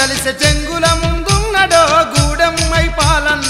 కలిసే చెంగుల ముందున్నడో గూడెమ్మై పాలన్న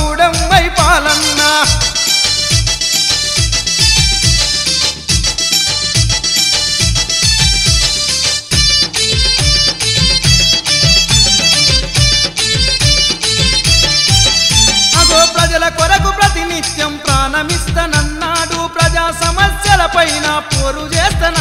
పైన పోరు చేస్తనన్నాడు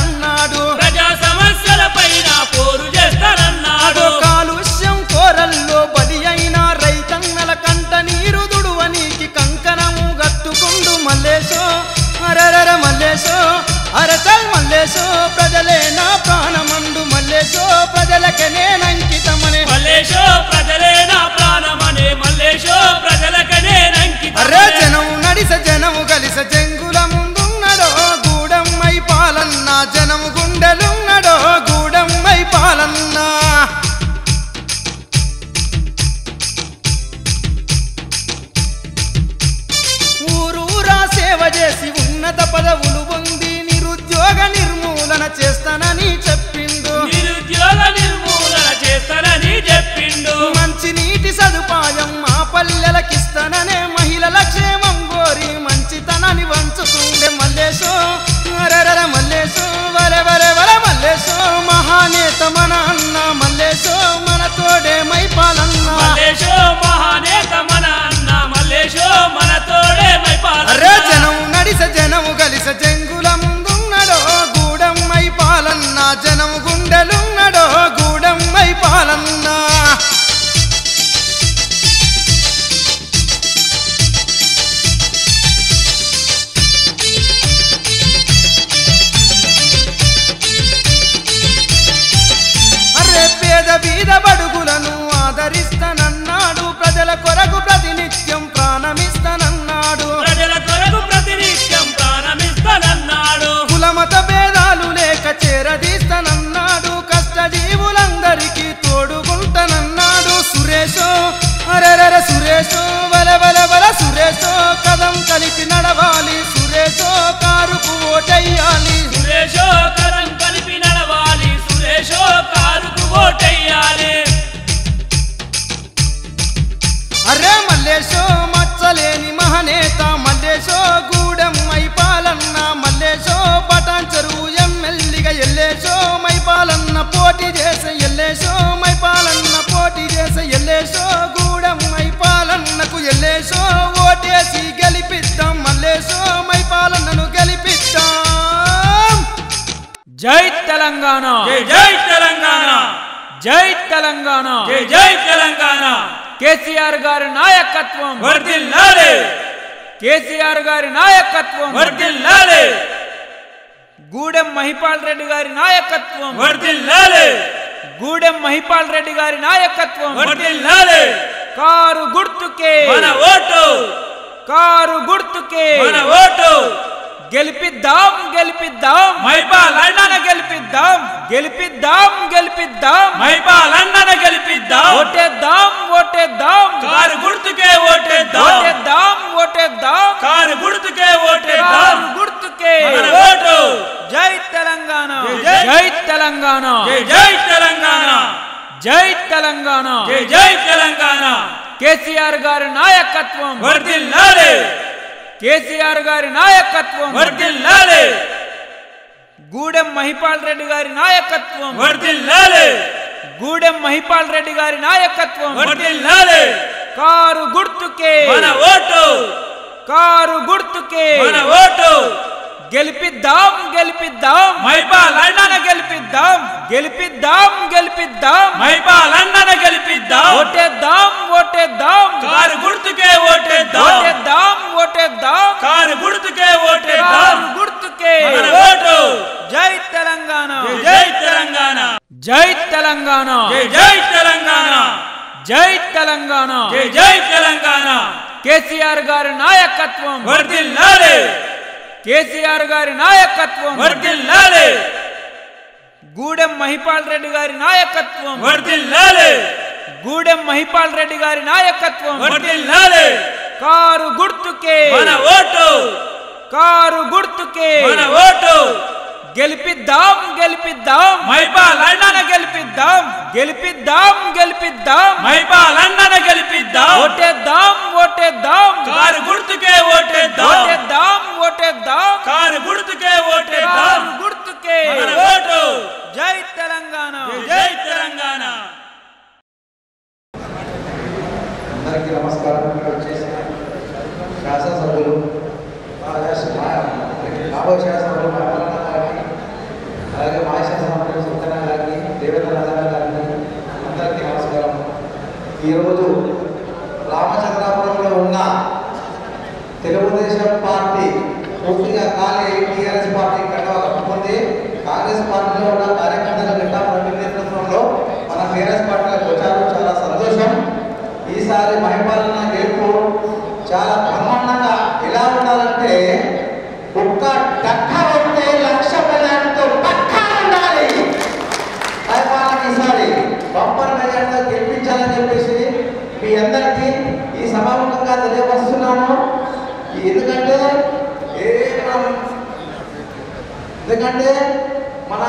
తెలంగాణ. జై జై తెలంగాణ. జై తెలంగాణ. జై జై తెలంగాణ. కేసీఆర్ గారి నాయకత్వం. వర్దిల్లాలి కేసీఆర్ గారి నాయకత్వం. వర్దిల్లాలి గూడెం మహిపాల్ రెడ్డి గారి నాయకత్వం. వర్దిల్లాలి గూడెం మహిపాల్ రెడ్డి గారి నాయకత్వం. వర్దిల్లాలి కారు గుర్తుకే. మన ఓటు. కారు గుర్తుకే. మన ఓటు. గెలిపిద్దాం గెలిపిద్దాం. మైపాల్ అన్నన గెలిపిద్దాం గెలిపిద్దాం గెలిపిద్దాం. మైపాలన్నన గెలిపిద్దాం. ఓటేద్దాం ఓటేద్దాం. కారు గుర్తుకే ఓటేద్దాం. ఓటేద్దాం ఓటేద్దాం. కారు గుర్తుకే ఓటేద్దాం. కారు గుర్తుకే. మన ఓటు. జై తెలంగాణ. జై జై. జై తెలంగాణ. జై జై తెలంగాణ. జై తెలంగాణ. జై జై తెలంగాణ. కేసీఆర్ గారి నాయకత్వం. వర్దిల్లాలి. కేసీఆర్ గారి నాయకత్వం. వర్ధిల్లాలి. గూడెం మహిపాల్ రెడ్డి గారి నాయకత్వం. వర్ధిల్లాలి. గూడెం మహిపాల్ రెడ్డి గారి నాయకత్వం. వర్ధిల్లాలి. కారు గుర్తుకే. మన ఓటు. కారు గుర్తుకే. మన ఓటు. గెలిపిద్దాం గెలిపిద్దాం. మహిపాల్ అన్నన గెలిపిద్దాం. గెలిపిద్దాం గెలిపిద్దాం. మైపాల్ అన్నన గెలిపిద్దాం. ఓటేద్దాం ఓటేద్దాం. కారు గుర్తుకే ఓటేద్దాం. ఓటేద్దాం. నాయకత్వం. వర్ధిల్లాలి. కేసీఆర్ గారి నాయకత్వం. వర్ధిల్లాలి. గూడెం మహిపాల్ రెడ్డి గారి నాయకత్వం. వర్ధిల్లాలి. గూడెం మహిపాల్ రెడ్డి గారి నాయకత్వం. వర్ధిల్లాలి. కారు గుర్తుకే. మన ఓటు. కారు గుర్తుకే. మన ఓటు. గెలిపిద్దాం గెలిపిద్దాం. మైపాల్ అన్నన గెలిపిద్దాం గెలిపిద్దాం గెలిపిద్దాం. మైపాల్ అన్నన గెలిపిద్దాం. ఓటేద్దాం ఓటేద్దాం. కారు గుర్తుకే ఓటేద్దాం. ఓటేద్దాం ఓటేద్దాం. కారు గుర్తుకే ఓటేద్దాం. గుర్తుకే. ఓటు. జై తెలంగాణ. జై తెలంగాణ. అందరికీ నమస్కారం. వచ్చేసి శాసనసభ్యులు రాబో శాసన ఈరోజు రామచంద్రాపురంలో ఉన్న తెలుగుదేశం పార్టీ పూర్తిగా ఖాళీ టీఆర్ఎస్ పార్టీ కంటే కట్టుకుంది కాంగ్రెస్ పార్టీలో ఉన్న కార్యకర్తల గిట్టా ప్రతి నేతృత్వంలో మన టీఆర్ఎస్ పార్టీలకు వచ్చారు. చాలా సంతోషం. ఈసారి మహిపాలన ఎందుకంటే మన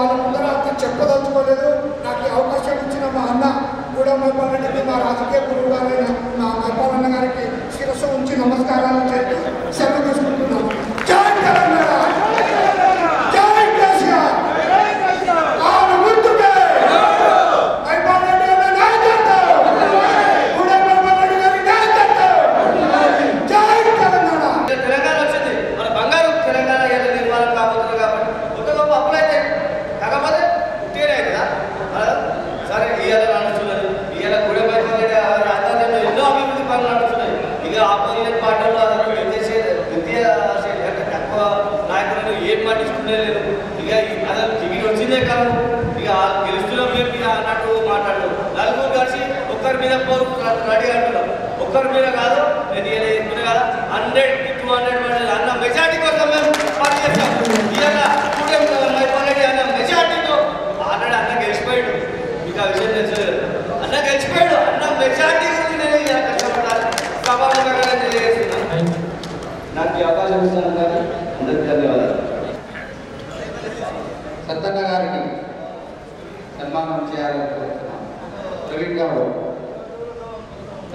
వాళ్ళందరూ అతి చెప్పదలుచు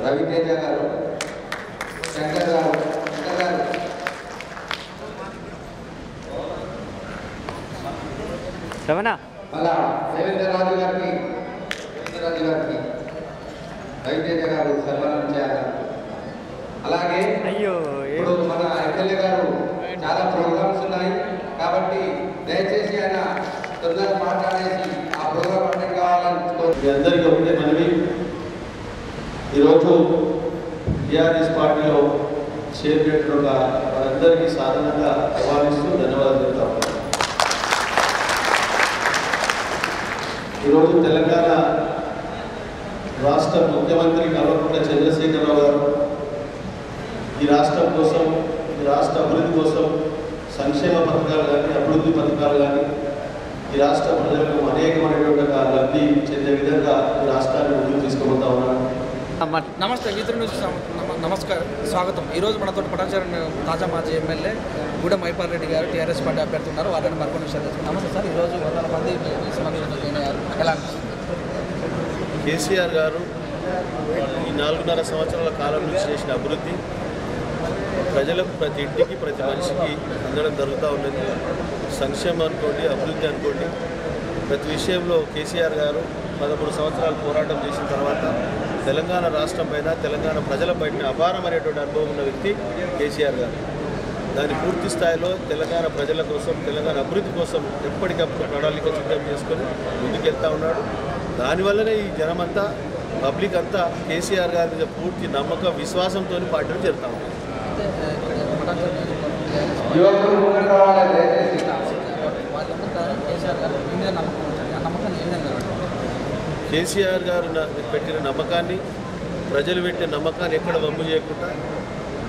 రవితేజ గారు శంకర్ గారు శంకర్ గారు రమణ మళ్ళా దేవేంద్రరాజు గారికి దేవేంద్రరాజు గారికి రవితేజ గారు సన్మానం చేయాలి అలాగే అయ్యో ఇప్పుడు మన ఎమ్మెల్యే గారు చాలా ప్రోగ్రామ్స్ ఉన్నాయి. కాబట్టి దయచేసి ఆయన తొందరగా మాట్లాడేసి ఆ ప్రోగ్రామ్ అటెండ్ కావాలని కోరు- మీ అందరికీ ఒకటే మనవి ఈరోజు టీఆర్ఎస్ పార్టీలో చేరినట్టుగా వారందరికీ సాధారణంగా అభావిస్తూ ధన్యవాదాలు చెప్తా ఈరోజు తెలంగాణ రాష్ట్ర ముఖ్యమంత్రి కల్వకుంట్ల చంద్రశేఖరరావు గారు ఈ రాష్ట్రం కోసం ఈ రాష్ట్ర అభివృద్ధి కోసం సంక్షేమ పథకాలు కానీ అభివృద్ధి పథకాలు కానీ ఈ రాష్ట్ర ప్రజలకు అనేకమైనటువంటి లబ్ధి చెందే విధంగా ఈ రాష్ట్రాన్ని ముందుకు తీసుకుపోతా ఉన్నాను. నమస్తే మిత్రుల నుంచి నమస్కారం. స్వాగతం. ఈరోజు మనతో పటాచారం తాజా మాజీ ఎమ్మెల్యే గూడెం మైపాల్ రెడ్డి గారు టీఆర్ఎస్ పార్టీ అభ్యర్థి ఉన్నారు వాళ్ళని మరికొన్ని విషయాలు. నమస్తే సార్ ఈరోజు వందల మంది మీ మీ సమావేశంలో జాయిన్ అయ్యారు. ఎలా కేసీఆర్ గారు ఈ నాలుగున్నర సంవత్సరాల కాలం నుంచి చేసిన అభివృద్ధి ప్రజలకు ప్రతి ఇంటికి ప్రతి మనిషికి అందడం జరుగుతూ ఉన్నది. సంక్షేమం అనుకోండి అభివృద్ధి అనుకోండి. ప్రతి విషయంలో కేసీఆర్ గారు పదమూడు సంవత్సరాలు పోరాటం చేసిన తర్వాత తెలంగాణ రాష్ట్రం పైన తెలంగాణ ప్రజలపైన అపారమైనటువంటి అనుభవం ఉన్న వ్యక్తి కేసీఆర్ గారు. దాని పూర్తి స్థాయిలో తెలంగాణ ప్రజల కోసం తెలంగాణ అభివృద్ధి కోసం ఎప్పటికప్పుడు ప్రణాళిక సిద్ధం చేసుకొని ముందుకెళ్తా ఉన్నాడు. దానివల్లనే ఈ జనమంతా పబ్లిక్ అంతా కేసీఆర్ గారి మీద పూర్తి నమ్మకం విశ్వాసంతో పార్టీలు చేరుతా ఉన్నారు అయితే ఆ, ఇక్కడ పటాచారం నియోజకవర్గం TRS యువకులు ముందుకు రావాలి దయచేసి వాళ్ళంతా కేసీఆర్ గారు మీ మీద నమ్మకం ఉంటుంది ఆ నమ్మకాన్ని ఏ విధంగా నిలబెట్టారు? కేసీఆర్ గారు పెట్టిన నమ్మకాన్ని ప్రజలు పెట్టిన నమ్మకాన్ని ఎక్కడ వమ్ము చేయకుండా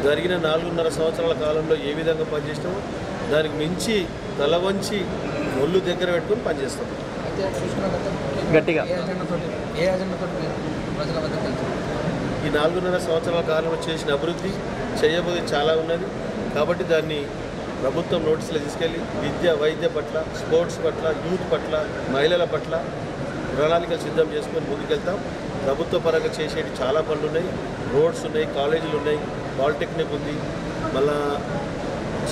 జరిగిన నాలుగున్నర సంవత్సరాల కాలంలో ఏ విధంగా పనిచేసినామో దానికి మించి తల వంచి ఒళ్ళు దగ్గర పెట్టుకొని పనిచేస్తాం. గట్టిగా. ఈ నాలుగున్నర సంవత్సరాల కాలంలో చేసిన అభివృద్ధి చేయబోయేది చాలా ఉన్నది. కాబట్టి దాన్ని ప్రభుత్వం నోటీసులు తీసుకెళ్ళి విద్య వైద్య పట్ల స్పోర్ట్స్ పట్ల యూత్ పట్ల మహిళల పట్ల ప్రణాళికలు సిద్ధం చేసుకొని ముందుకెళ్తాం. ప్రభుత్వ పరంగా చేసేవి చాలా పనులు ఉన్నాయి రోడ్స్ ఉన్నాయి కాలేజీలు ఉన్నాయి పాలిటెక్నిక్ ఉంది మళ్ళా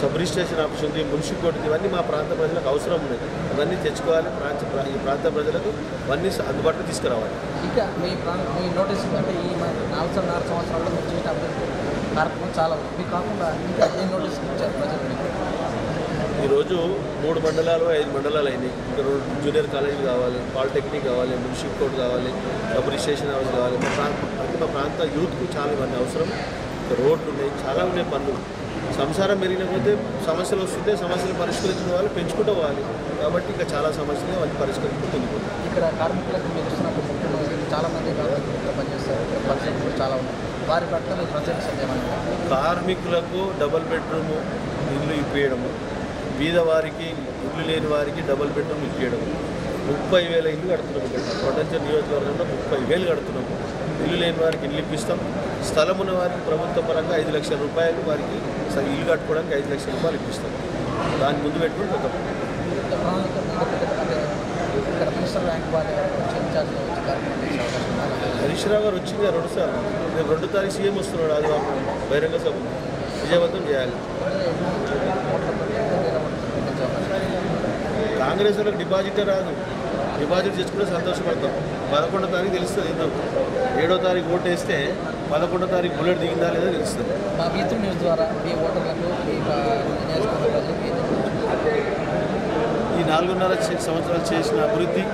సబ్ రిజిస్ట్రేషన్ ఆఫీస్ ఉంది మున్సిపల్ ఇవన్నీ మా ప్రాంత ప్రజలకు అవసరం ఉన్నాయి. అవన్నీ తెచ్చుకోవాలి ప్రాంత ఈ ప్రాంత ప్రజలకు అవన్నీ అందుబాటులో తీసుకురావాలి. ఇంకా మీ మీ నోటీస్ అంటే ఈ నాలుగు నాలుగు సంవత్సరాల్లో మీరు చేసిన కార్యక్రమం చాలా ఉంది. మీకు కాకుండా ఇంకా ఏ నోటీస్ ఇచ్చారు ప్రజలు ఈరోజు మూడు మండలాలు ఐదు మండలాలు అయినాయి. ఇంకా రెండు జూనియర్ కాలేజీలు కావాలి పాలిటెక్నిక్ కావాలి మున్సిపల్ కోర్టు కావాలి సబ్ రిజిస్ట్రేషన్ హౌస్ కావాలి. మా ప్రాంత మా ప్రాంత యూత్కు చాలా ఇవన్నీ అవసరం. రోడ్లు ఉన్నాయి చాలా ఉన్నాయి పనులు. సంసారం పెరిగిన కొద్దీ సమస్యలు వస్తుంటే సమస్యలు పరిష్కరించిన వాళ్ళు పెంచుకుంటూ పోవాలి. కాబట్టి ఇంకా చాలా సమస్యలు అవన్నీ పరిష్కరించుకుంటూ వెళ్ళిపోతాయి ఇక్కడ కార్మికులకు మీరు ఇస్తున్నప్పుడు ముఖ్యంగా చాలా మంది కార్మికులు పనిచేస్తారు. పరిస్థితులు చాలా ఉన్నాయి. వారి పట్ల ప్రత్యేక కార్మికులకు డబుల్ బెడ్రూమ్ ఇల్లు ఇప్పించడము బీదవారికి ఇల్లు లేని వారికి డబుల్ బెడ్రూమ్ ఇప్పించడము ముప్పై వేల ఇల్లు కడుతున్నాము ఇక్కడ. నియోజకవర్గంలో ముప్పై వేలు కడుతున్నాము ఇల్లు లేని వారికి ఇల్లు ఇప్పిస్తాం. స్థలం ఉన్న వారికి ప్రభుత్వ పరంగా ఐదు లక్షల రూపాయలు వారికి ఇల్లు కట్టుకోవడానికి ఐదు లక్షల రూపాయలు ఇప్పిస్తాం. దాన్ని ముందు పెట్టుకుని కొంత హరీష్ రావు గారు వచ్చింది రెండు సార్లు రేపు రెండు తారీఖు సీఎం వస్తున్నాడు ఆదివారం. బహిరంగ సభ. విజయవంతం చేయాలి అంటే ఓట్ల ప్రక్రియ వేల ఓట్ల పెంచే అవకాశం కాంగ్రెస్ వాళ్ళకి డిపాజిటే రాదు. డిపాజిట్ చేసుకుంటే సంతోషపడతాం. పదకొండో తారీఖు తెలుస్తుంది ఎందుకు ఏడో తారీఖు ఓటు వేస్తే పదకొండో తారీఖు బుల్లెట్ దిగిందా లేదా తెలుస్తుంది. మా మిత్రుల న్యూస్ ద్వారా మీ ఓటర్లకు? ఈ నాలుగున్నర సంవత్సరాలు చేసిన అభివృద్ధి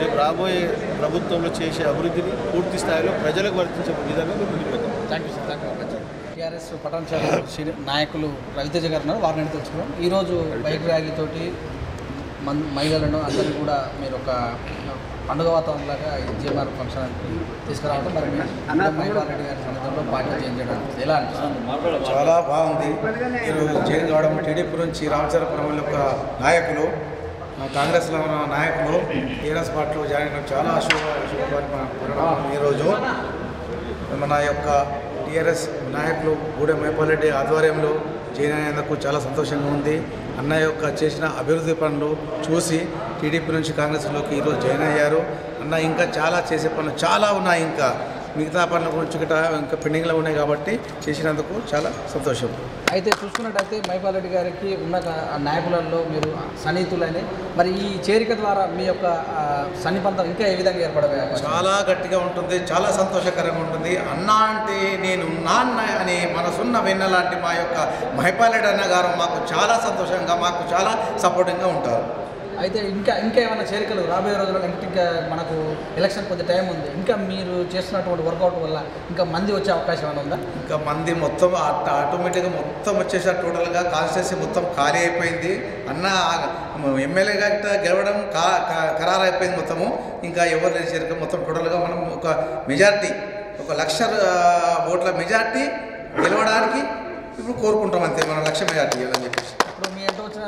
రేపు రాబోయే ప్రభుత్వంలో చేసే అభివృద్ధిని పూర్తి స్థాయిలో ప్రజలకు వర్తించే విధంగా మేము ముందుకు వెళ్తాం. Thank you sir thank you TRS Patancheru నాయకులు రవితేజ గారు ఉన్నారు వారిని తెలుసుకున్నాం ఈరోజు బైక్ ర్యాలీతోటి మన్ మహిళలను అందరినీ కూడా మీరు ఒక పండుగ వాతావరణంలాగా ఈ జీఎంఆర్ ఫంక్షన్ తీసుకురావడం మరి మీరు మహిళా రెడ్డి గారి సన్నిధిలో పార్టీ చేంజ్ చేయడం ఎలా అనిపిస్తుంది? చాలా బాగుంది. ఈరోజు జైలు కావడం టీడీపీ నుంచి రామచంద్రపురం యొక్క నాయకులు కాంగ్రెస్లో ఉన్న నాయకులు టీఆర్ఎస్ పార్టీలో జాయిన్ అవ్వడం చాలా శుభ శుభ పరిణామం ఈరోజు. మన యొక్క టీఆర్ఎస్ నాయకులు గూడెం మైపాలరెడ్డి ఆధ్వర్యంలో జాయిన్ చాలా సంతోషంగా ఉంది. అన్నయ్య యొక్క చేసిన అభివృద్ధి పనులు చూసి టీడీపీ నుంచి కాంగ్రెస్లోకి ఈరోజు జాయిన్ అయ్యారు. అన్న ఇంకా చాలా చేసే పనులు చాలా ఉన్నాయి ఇంకా. మిగతా పనుల గురించి ఇంకా పెండింగ్లో ఉన్నాయి కాబట్టి చేసినందుకు చాలా సంతోషం. అయితే చూసుకున్నట్టయితే మైపాల్ రెడ్డి గారికి ఉన్న నాయకులలో మీరు సన్నిహితులైన మరి ఈ చేరిక ద్వారా మీ యొక్క సన్నిబంధం ఇంకా ఏ విధంగా ఏర్పడే? చాలా గట్టిగా ఉంటుంది చాలా సంతోషకరంగా ఉంటుంది. అన్న అంటే నేను నాన్న అనే మనసున్న వెన్న లాంటి మా యొక్క మహిపాలెడ్ అన్న గారు మాకు చాలా సంతోషంగా మాకు చాలా సపోర్టింగ్గా ఉంటారు. అయితే ఇంకా ఇంకా ఏమైనా చేరికలు? రాబోయే రోజుల్లో ఇంకా ఇంకా మనకు ఎలక్షన్ కొద్ది టైం ఉంది. ఇంకా మీరు చేస్తున్నటువంటి వర్కౌట్ వల్ల ఇంకా మంది వచ్చే అవకాశం ఏమైనా ఉందా? ఇంకా మంది మొత్తం ఆటోమేటిక్గా మొత్తం వచ్చేసారు. టోటల్గా కాన్స్టిట్యూన్సీ మొత్తం ఖాళీ అయిపోయింది. అన్న ఎమ్మెల్యేగా గెలవడం కా ఖరారు అయిపోయింది మొత్తము. ఇంకా ఎవరు లేని చేరిక మొత్తం టోటల్గా మనం ఒక మెజార్టీ ఒక లక్ష ఓట్ల మెజార్టీ గెలవడానికి ఇప్పుడు కోరుకుంటాం అంతే. మన లక్ష మెజార్టీ అని చెప్పేసి.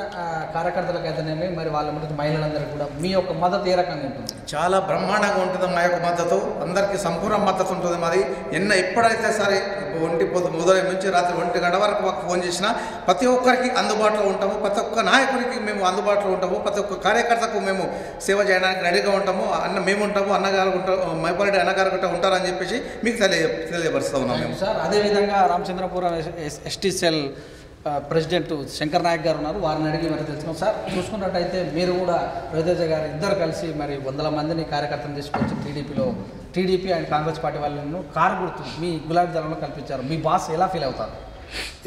ఇప్పుడు మీ ఎంట వచ్చిన ఆ, కార్యకర్తలకు అయితేనేమి మరి వాళ్ళ మధ్య మహిళలందరికీ కూడా మీ యొక్క మద్దతు ఏ రకంగా ఉంటుంది? చాలా బ్రహ్మాండంగా ఉంటుంది మా యొక్క మద్దతు. అందరికీ సంపూర్ణ మద్దతు ఉంటుంది మాది. ఎన్న ఎప్పుడైతే సరే ఒంటి పొద్దు ఉదయం నుంచి రాత్రి ఒంటి గంట వరకు మాకు ఫోన్ చేసినా ప్రతి ఒక్కరికి అందుబాటులో ఉంటాము. ప్రతి ఒక్క నాయకునికి మేము అందుబాటులో ఉంటాము. ప్రతి ఒక్క కార్యకర్తకు మేము సేవ చేయడానికి రెడీగా ఉంటాము. అన్న మేము ఉంటాము. అన్నగారు ఉంటాము మైపారెడ్డి అన్నగారు కూడా ఉంటారని చెప్పేసి మీకు తెలియ తెలియపరుస్తూ ఉన్నాం మేము. సార్ అదేవిధంగా Ramachandrapuram ST cell president Shankar Naik garu ఉన్నారు. వారిని అడిగి మరి తెలుసుకున్నాం సార్ చూసుకున్నట్టయితే మీరు కూడా రవితేజ గారు ఇద్దరు కలిసి మరి వందల మందిని కార్యకర్తలు తీసుకొచ్చి టీడీపీలో టీడీపీ అండ్ కాంగ్రెస్ పార్టీ వాళ్ళను కారు గుర్తు మీ గులాబీ దళంలో కల్పించారు. మీ బాస్ ఎలా ఫీల్ అవుతారు?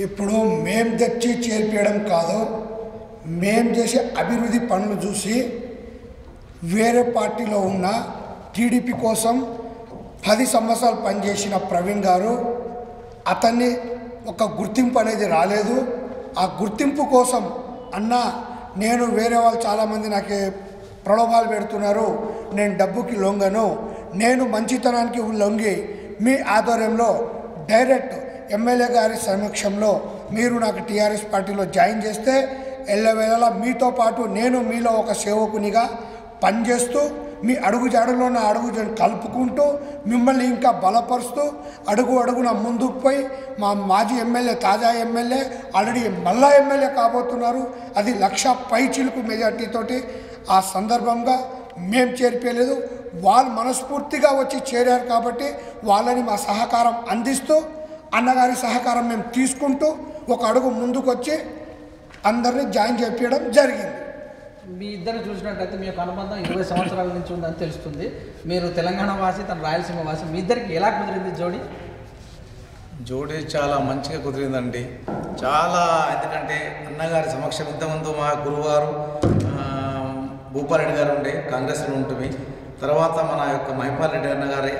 ఇప్పుడు మేం తెచ్చి చేర్పించడం కాదు మేం చేసే అభివృద్ధి పనులు చూసి వేరే పార్టీలో ఉన్న టీడీపీ కోసం పది సంవత్సరాలు పనిచేసిన ప్రవీణ్ గారు అతన్ని ఒక గుర్తింపు అనేది రాలేదు. ఆ గుర్తింపు కోసం అన్న నేను వేరే వాళ్ళు చాలామంది నాకు ప్రలోభాలు పెడుతున్నారు. నేను డబ్బుకి లొంగను. నేను మంచితనానికి లొంగి మీ ఆధ్వర్యంలో డైరెక్ట్ ఎమ్మెల్యే గారి సమక్షంలో మీరు నాకు టీఆర్ఎస్ పార్టీలో జాయిన్ చేస్తే ఎల్లవేళలా మీతో పాటు నేను మీలో ఒక సేవకునిగా పనిచేస్తూ మీ అడుగు జాడలో నా అడుగు కలుపుకుంటూ మిమ్మల్ని ఇంకా బలపరుస్తూ అడుగు అడుగున ముందుకు పోయి మా మాజీ ఎమ్మెల్యే తాజా ఎమ్మెల్యే ఆల్రెడీ మళ్ళా ఎమ్మెల్యే కాబోతున్నారు. అది లక్ష పై చిలుకు మెజార్టీతోటి ఆ సందర్భంగా మేం చేరిపోయలేదు. వాళ్ళు మనస్ఫూర్తిగా వచ్చి చేరారు కాబట్టి వాళ్ళని మా సహకారం అందిస్తూ అన్నగారి సహకారం మేము తీసుకుంటూ ఒక అడుగు ముందుకు వచ్చి అందరినీ జాయిన్ చేపించడం జరిగింది. మీ ఇద్దరు చూసినట్టయితే మీ యొక్క అనుబంధం ఇరవై సంవత్సరాల నుంచి ఉందని తెలుస్తుంది. మీరు తెలంగాణ వాసి తన రాయలసీమ వాసి. మీ ఇద్దరికి ఎలా కుదిరింది జోడి? జోడీ చాలా మంచిగా కుదిరిందండి. చాలా ఎందుకంటే అన్నగారి సమక్షం ఇంతకుముందు మా గురువారు భూపాలరెడ్డి గారు ఉండే కాంగ్రెస్లో ఉంటుంది తర్వాత మన యొక్క మహిపాల్ రెడ్డి అన్నగారి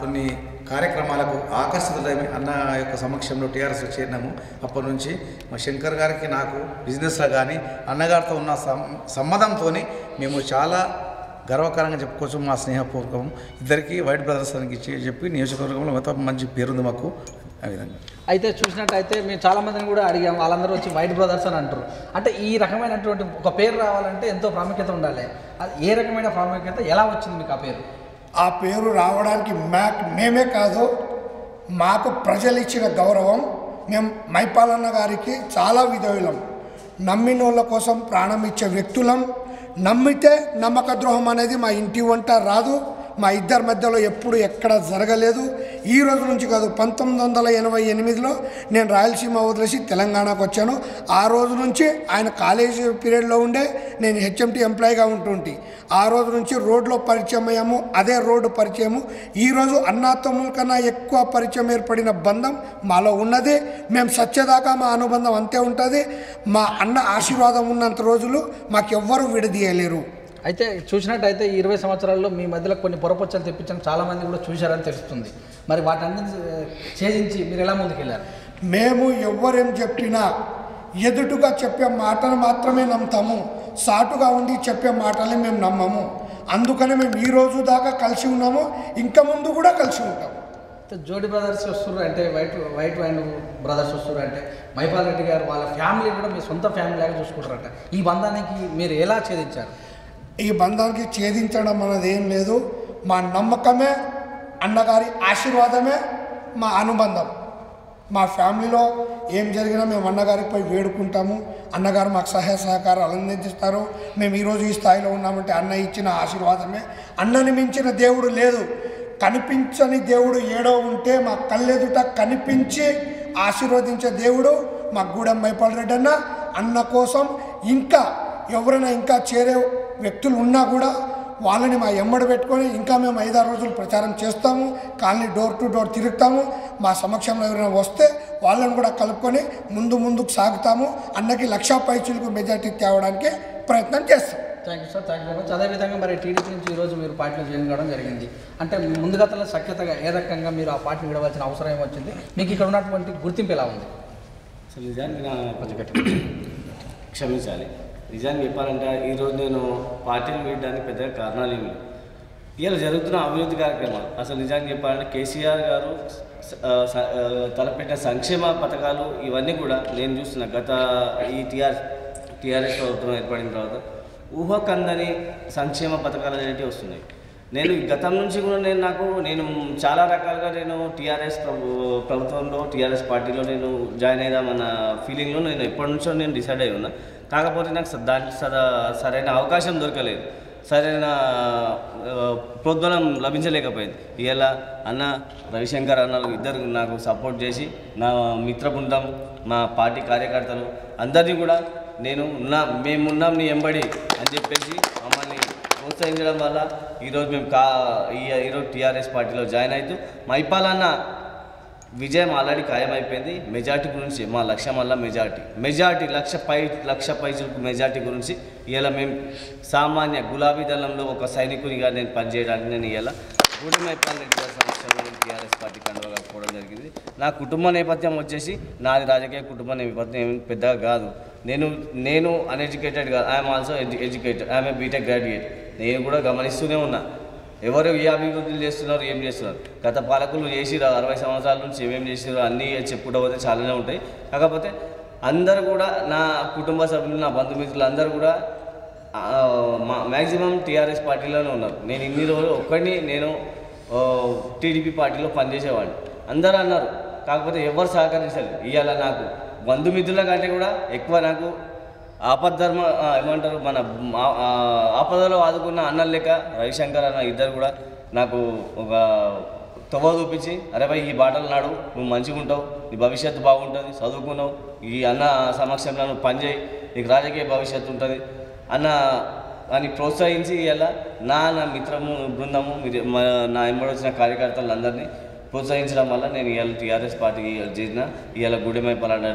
కొన్ని కార్యక్రమాలకు ఆకర్షితులైన అన్న యొక్క సమక్షంలో టీఆర్ఎస్ చేరినాము. అప్పటి నుంచి మా శంకర్ గారికి నాకు బిజినెస్లో కానీ అన్నగారితో ఉన్న సం సంబంధంతో మేము చాలా గర్వకారంగా చెప్పుకోవచ్చు మా స్నేహపూర్వకం. ఇద్దరికి వైట్ బ్రదర్స్ అని ఇచ్చి చెప్పి నియోజకవర్గంలో మొత్తం మంచి పేరుంది మాకు. ఆ విధంగా. అయితే చూసినట్టయితే మేము చాలా మందిని కూడా అడిగాం. వాళ్ళందరూ వచ్చి వైట్ బ్రదర్స్ అని అంటారు. అంటే ఈ రకమైనటువంటి ఒక పేరు రావాలంటే ఎంతో ప్రాముఖ్యత ఉండాలి. అది ఏ రకమైన ప్రాముఖ్యత ఎలా వచ్చింది మీకు ఆ పేరు? ఆ పేరు రావడానికి మ్యాక్ మేమే కాదు మాకు ప్రజలు ఇచ్చిన గౌరవం. మేము మైపాలన్న గారికి చాలా విధేయులం. నమ్మిన వాళ్ళ కోసం ప్రాణం ఇచ్చే వ్యక్తులం. నమ్మితే నమ్మక ద్రోహం అనేది మా ఇంటి వంట రాదు. మా ఇద్దరి మధ్యలో ఎప్పుడు ఎక్కడ జరగలేదు. ఈ రోజు నుంచి కాదు పంతొమ్మిది వందల ఎనభై ఎనిమిదిలో నేను రాయలసీమ వదిలేసి తెలంగాణకు వచ్చాను. ఆ రోజు నుంచి ఆయన కాలేజీ పీరియడ్లో ఉండే నేను హెచ్ఎంటీ ఎంప్లాయీగా ఉంటుంటి. ఆ రోజు నుంచి రోడ్లో పరిచయం అయ్యాము అదే రోడ్డు పరిచయము. ఈరోజు అన్నాతమ్ముల కన్నా ఎక్కువ పరిచయం ఏర్పడిన బంధం మాలో ఉన్నది. మేము సత్యదాకా మా అనుబంధం అంతే ఉంటుంది. మా అన్న ఆశీర్వాదం ఉన్నంత రోజులు మాకెవ్వరూ విడదీయలేరు. అయితే చూసినట్టయితే ఈ ఇరవై సంవత్సరాల్లో మీ మధ్యలో కొన్ని పొరపచ్చలు తెప్పించడం చాలా మంది కూడా చూశారని తెలుస్తుంది. మరి వాటన్నిటి ఛేదించి మీరు ఎలా ముందుకెళ్ళారు మేము ఎవ్వరేం చెప్పినా ఎదుటుగా చెప్పే మాటను మాత్రమే నమ్ముతాము. సాటుగా ఉండి చెప్పే మాటల్ని మేము నమ్మము. అందుకనే మేము ఈ రోజు దాకా కలిసి ఉన్నాము. ఇంకా ముందు కూడా కలిసి ఉంటాం అయితే జోడి బ్రదర్స్ వస్తున్నారు అంటే వైట్ వైట్ వైన్ బ్రదర్స్ వస్తున్నారు అంటే మైపాల్ రెడ్డి గారు వాళ్ళ ఫ్యామిలీ కూడా మీ సొంత ఫ్యామిలీ లాగా చూసుకుంటారట. ఈ బంధానికి మీరు ఎలా ఛేదించారు? ఈ బంధానికి ఛేదించడం అన్నది ఏం లేదు. మా నమ్మకమే అన్నగారి ఆశీర్వాదమే మా అనుబంధం. మా ఫ్యామిలీలో ఏం జరిగినా మేము అన్నగారికి పోయి వేడుకుంటాము. అన్నగారు మాకు సహాయ సహకారాలు అందిస్తారు. మేము ఈరోజు ఈ స్థాయిలో ఉన్నామంటే అన్న ఇచ్చిన ఆశీర్వాదమే. అన్నని మించిన దేవుడు లేదు. కనిపించని దేవుడు ఏడో ఉంటే మా కళ్ళెదుట కనిపించి ఆశీర్వదించే దేవుడు మా గూడెం మైపాల్ రెడ్డి అన్న అన్న కోసం ఇంకా ఎవరైనా ఇంకా చేరే వ్యక్తులు ఉన్నా కూడా వాళ్ళని మా ఎమ్మడి పెట్టుకొని ఇంకా మేము ఐదారు రోజులు ప్రచారం చేస్తాము కాలనీ డోర్ టు డోర్ తిరుగుతాము మా సమక్షంలో ఎవరైనా వస్తే వాళ్ళని కూడా కలుపుకొని ముందు ముందుకు సాగుతాము అన్నకి లక్షా పైచులకు మెజార్టీ తేవడానికి ప్రయత్నం చేస్తాం. Thank you sir thank you very much. అదేవిధంగా మరి టీడీపీ నుంచి ఈరోజు మీరు పార్టీలో జాయిన్ కావడం జరిగింది. అంటే ముందుగతల సఖ్యతగా ఏ రకంగా మీరు ఆ పార్టీని విడవలసిన అవసరం ఏమొచ్చింది మీకు ఇక్కడ ఉన్నటువంటి గుర్తింపు ఎలా ఉంది? నిజానికి నా క్షమించాలి. నిజాన్ని చెప్పాలంటే ఈరోజు నేను పార్టీని వీడడానికి పెద్దగా కారణాలు ఏమి ఇలా జరుగుతున్న అభివృద్ధి కార్యక్రమాలు అసలు నిజానికి చెప్పాలంటే కేసీఆర్ గారు తలపెట్టిన సంక్షేమ పథకాలు ఇవన్నీ కూడా నేను చూస్తున్న గత ఈ టీఆర్ టీఆర్ఎస్ ప్రభుత్వం ఏర్పడిన తర్వాత ఊహకందని సంక్షేమ పథకాలు అనేటివి వస్తున్నాయి. నేను ఈ గతం నుంచి కూడా నేను నాకు నేను చాలా రకాలుగా నేను టీఆర్ఎస్ ప్రభు ప్రభుత్వంలో టీఆర్ఎస్ పార్టీలో నేను జాయిన్ అయిదామన్న ఫీలింగ్లో నేను ఎప్పటి నుంచో నేను డిసైడ్ అయి ఉన్నా. కాకపోతే నాకు స- దానికి సరైన అవకాశం దొరకలేదు. సరైన ప్రోద్బలం లభించలేకపోయింది. ఇలా అన్న రవిశంకర్ అన్నలు ఇద్దరు నాకు సపోర్ట్ చేసి నా మిత్ర బృందం మా పార్టీ కార్యకర్తలు అందరినీ కూడా నేను ఉన్నా మేమున్నాం నీ ఎంబడి అని చెప్పేసి మమ్మల్ని ప్రోత్సహించడం వల్ల ఈరోజు మేము కా ఈరోజు టీఆర్ఎస్ పార్టీలో జాయిన్ అవుతూ మైపాలన్న విజయం ఆల్రెడీ ఖాయమైపోయింది. మెజార్టీ గురించి మా లక్ష్యం వల్ల మెజార్టీ. మెజార్టీ లక్ష పై లక్ష పైజులకు మెజార్టీ గురించి ఇలా మేము సామాన్య గులాబీ దళంలో ఒక సైనికునిగా నేను పనిచేయడానికి నేను ఇలా గూడెం మైపాల్ రెడ్డి గారి సమక్షంలో నేను టీఆర్ఎస్ పార్టీ కండువా కప్పుకోవడం జరిగింది. నా కుటుంబ నేపథ్యం వచ్చేసి నాది రాజకీయ కుటుంబ నేపథ్యం ఏమి పెద్దగా కాదు. నేను నేను అన్ఎడ్యుకేటెడ్ కాదు I'm also educated I'm a BTech graduate నేను కూడా గమనిస్తూనే ఉన్నా. ఎవరు ఏ అభివృద్ధులు చేస్తున్నారు ఏం చేస్తున్నారు? గత పాలకులు చేసిరా అరవై సంవత్సరాల నుంచి ఏమేమి చేసిరు అన్నీ చెప్పుకుంటూ పోతే చాలానే ఉంటాయి. కాకపోతే అందరూ కూడా నా కుటుంబ సభ్యులు నా బంధుమిత్రులు అందరూ కూడా మ్యాక్సిమం టీఆర్ఎస్ పార్టీలోనే ఉన్నారు. నేను ఇన్ని రోజులు ఒక్కడిని నేను టీడీపీ పార్టీలో పనిచేసేవాడిని. అందరూ అన్నారు. కాకపోతే ఎవరు సహకరించలేదు. ఇవాళ నాకు బంధుమిత్రుల కంటే కూడా ఎక్కువ నాకు ఆపద్ధర్మ ఏమంటారు మన ఆపదలో ఆదుకున్న అన్నలు లెక్క రవిశంకర్ అన్న ఇద్దరు కూడా నాకు ఒక తొవ్వ చూపించి అరే భయ్ ఈ బాటలు నాడు నువ్వు మంచిగా ఉంటావు నీ భవిష్యత్తు బాగుంటుంది చదువుకున్నావు ఈ అన్న సమక్షంలో నువ్వు పనిచేయి నీకు రాజకీయ భవిష్యత్తు ఉంటుంది. అన్న అని ప్రోత్సహించి ఇలా నా నా మిత్రము బృందము మా- నా ఎంబడి వచ్చిన కార్యకర్తలందరినీ ప్రోత్సహించడం వల్ల నేను ఇవాళ టీఆర్ఎస్ పార్టీకి చేసిన ఇవాళ గుడిమై పలానా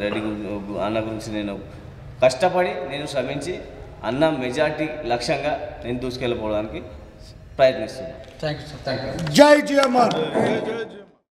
రెడ్డి అన్న గురించి నేను కష్టపడి నేను శ్రమించి అన్న మెజార్టీ లక్ష్యంగా నేను దూసుకెళ్ళిపోవడానికి ప్రయత్నిస్తున్నాను. Thank you sir thank you జై జియమ్మర్ జై జై జై.